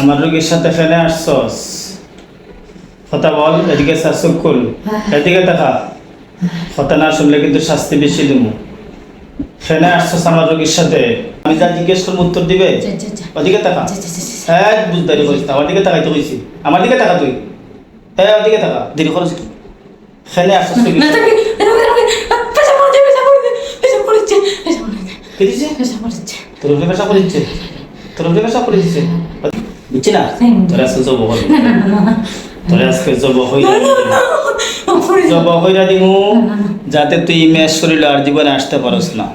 আমার রোগীর সাথে বল এদিকে এদিকে দেখা। কথা না শুনলে কিন্তু শাস্তি বেশি দিব। ফেনে আসছস আমার রোগীর সাথে। আমি যা জিজ্ঞেস করব উত্তর দিবে? ওদিকে তাকা হ্যাঁ বুঝতে পারি আমার ওদিকে তাকাই তো আমার দিকে তাকা তুই হ্যাঁ ওদিকে থাকা দেরি খরচ কি খেলে আসছিস তোর বুঝছি না? তোর জব তোর আজকে জব জব দিমু। যাতে তুই মেয়ের শরীর আর জীবনে আসতে পারস না।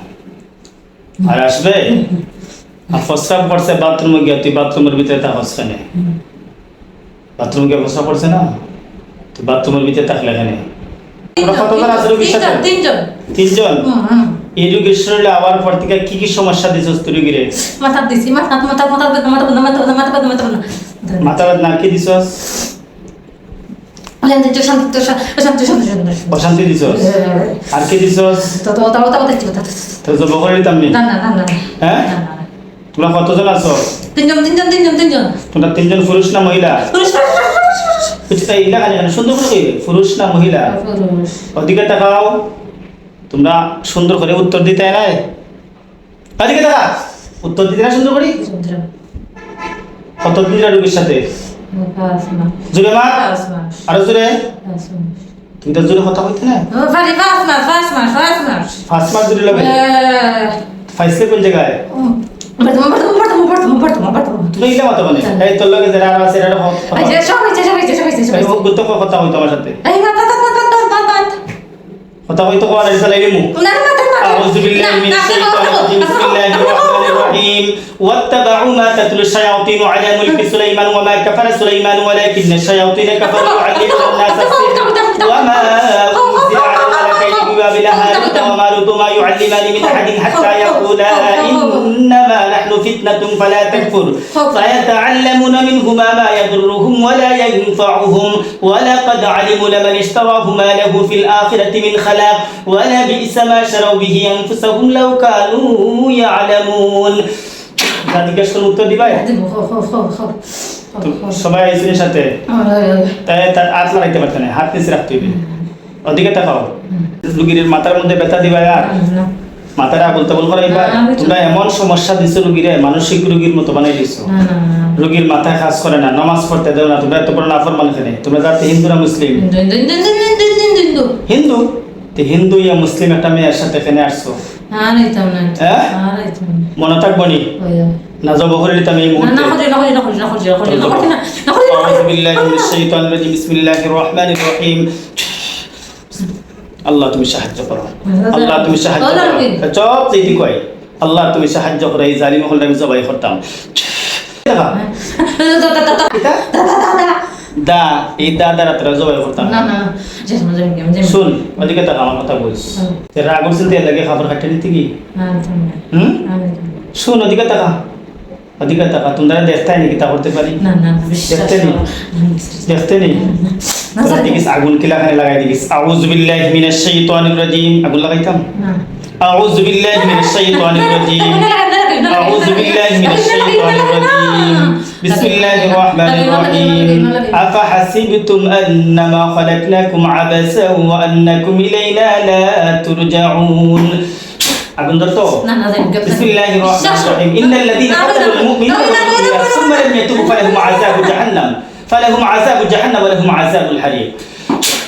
আর আসবে? আর ফসরা পড়ছে বাথরুমে গিয়ে তুই বাথরুমের ভিতরে তা হসখানে বাথরুমে গিয়ে ফসরা পড়ছে না? তুই বাথরুমের ভিতরে থাকলে এখানে তোরা কতজন আছে রোগীর সাথে? তিনজন, তিনজন। তিনজন হুম, হুম। এই রোগীর শরীরে আবার পর থেকে কি কি সমস্যা দিছিস তুই রোগীরে মাথা দিছি, মাথা, মাথা, মাথা, মাথা, মাথা, মাথা, মাথা, মাথা, মাথা, মাথা, মাথা। মাথা না কি দিছস শান্তি, একটু শান্তি, একটু শান্তি, শান্তি, শান্তি, শান্তি, শান্তি। অশান্তি দিছস আর কি দিছস তো, তো, তো, তো, তো, তো, তো, তো জব করে দিতাম না, না, না, না, না। হ্যাঁ? না, না, না। তোমরা কতজন আছো তিনজন, তিনজন, তিনজন, তিনজন। তোমরা তিনজন পুরুষ না মহিলা কিছুটা ইলা কাজ এখানে সুন্দর করে কইবে পুরুষ না মহিলা? ওদিকে তাকাও তোমরা সুন্দর করে উত্তর দিতে না ওদিকে তাকা উত্তর দিতে না সুন্দর করে? কত দিন রুগীর সাথে? জুড়ে মা। আরও জুড়ে তুমি তো জুড়ে কথা কইতে না ফার্স্ট মাস জুড়ে লাগবে? ফাইসলে কোন জায়গায়? তুই ইলা বলে এই তোর লগে যারা আছে এরা হল আই সব হইছে সব হইছে সব হইছে সব হইছে গুত্ত কথা হই তোমার সাথে এই না তা তা তা তা তা কথা তো কোয়া না না তা আউযু বিল্লাহি শাইতানির রাজিম মা শায়াতিন আলা মুলকি সুলাইমান ওয়া মা কাফারা সুলাইমান ওয়ালাকিন শায়াতিন নাস وماروت ما يعلمان من أحد حتى يقولا إنما نحن فتنة فلا تكفر فيتعلمون منهما ما يضرهم ولا ينفعهم ولقد علموا لمن اشتراه ما له في الآخرة من خلاق ولبئس ما شروا به أنفسهم لو كانوا يعلمون জিজ্ঞেস করুন উত্তর দিবাই দিব, হো, হো, হো, হো, হো, তো হো। সবাই আইসিনের সাথে ওই, ওই, ওই। তাই তার হাত লাগাইতে পারতে না হাত নিচে রাখতে হবে ওদিকে তাকাও রুগীর মাথার মধ্যে ব্যথা দিবা আর মাথাটা বলতে বল করাইবা তোমরা এমন সমস্যা দিছো রুগীরে মানসিক রুগীর মতো বানাই দিছো রুগীর মাথায় কাজ করে না নমাজ পড়তে দেও না তোমরা এত বড় নাফর মালিক নেই তোমরা যাতে হিন্দু না মুসলিম হিন্দু হিন্দু ইয়া মুসলিম একটা মেয়ের সাথে এখানে আসছো মনে থাকব নি না জব করে দিতাম আল্লাহ তুমি সাহায্য করো। আল্লাহ তুমি সাহায্য করো। সব যেটি কয় আল্লাহ তুমি সাহায্য করো এই জারি মহল আমি জবাই করতাম। দা এই দা দ্বারা তোরা জবাই করতাম। শুন ওদিকে তো আমার কথা বলিস রাগ হচ্ছে তেল লাগে খাবার খাটে নিতে কি? হুম? শুন ওদিকে তারা ওদিকে টাকা তোমরা দেখতে নাকি তা করতে পারি না, না, বিশ্বাস দেখতে করো। নেই। না, বিশ্বাস করো। দেখতে নেই না, তোরা স্যার। দেখিস আগুন কিলা খানে লাগাই দেখিস আউযু বিল্লাহি মিনাশ শাইতানির রাজিম আগুন লাগাইতাম না। আউযু বিল্লাহি মিনাশ শাইতানির রাজিম أعوذ بالله من الشيطان الرجيم بسم الله الرحمن الرحيم أفحسبتم أنما خلقناكم عبثا وأنكم إلينا لا ترجعون أقول درتو না, না, যাই, গেছে। بسم الله الرحمن বিশ্বাস করো। الرحيم إن الذين না, না, قتلوا না, المؤمنين والمؤمنات ثم لم يتوبوا فلهم عذاب جهنم. فلهم عذاب جهنم ولهم عذاب الحريق.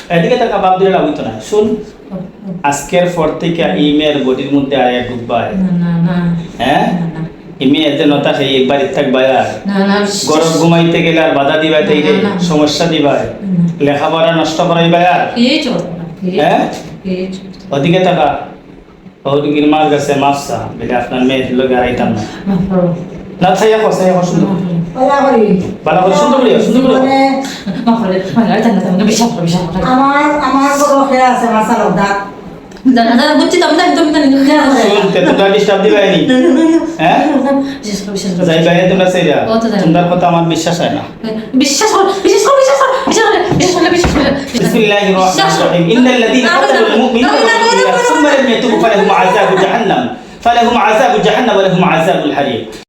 এদিকে তার বাপ দিলে লাগতো না শুন আজকের পর থেকে এই মেয়ের বডির মধ্যে আয় এক ডুববা হ্যাঁ? মেয়েদের নতা সেই একবার থাকবা আর। গরম ঘুমাইতে গেলে আর বাধা দিবা তাই সমস্যা দিবা লেখাপড়া নষ্ট করাইবা আর। হ্যাঁ? ওদিকে থাকা ওদিকে মার কাছে মাফসা বেলে আপনার মেয়ের লোক আড়াইতাম না। না ছাইয়া কো ছাইয়া কো সুন্দর মাফ করো। ওরা করি ভালো করে সুন্দর করিয়া সুন্দর করিয়া মানে মাফ করো। মানে আর জান্নাত আমাকে বিশ্বাস করো, বিশ্বাস করো। আমার আমার বড় খেয়া আছে মাসাল দাঁত জান্নাত আমি বুঝছি তো, আমি জানি, তুমি জানি, তুমি জানো। শুনতে তোমরা ডিস্টার্ব দিবাই নি হ্যাঁ বিশ্বাস করো, বিশ্বাস করো। যাই বাইরে তোমরা সেইরা ও তো জানি। তোমার কথা আমার বিশ্বাস হয় না বিশ্বাস করো, বিশ্বাস করো, বিশ্বাস করো, বিশ্বাস করো। বিশ্বাস করলে বিশ্বাস করলে بسم الله الرحمن الرحيم إن الذين قتلوا المؤمنين والمؤمنات ثم لم يتوبوا فلهم عذاب جهنم فلهم عذاب جهنم ولهم عذاب الحريق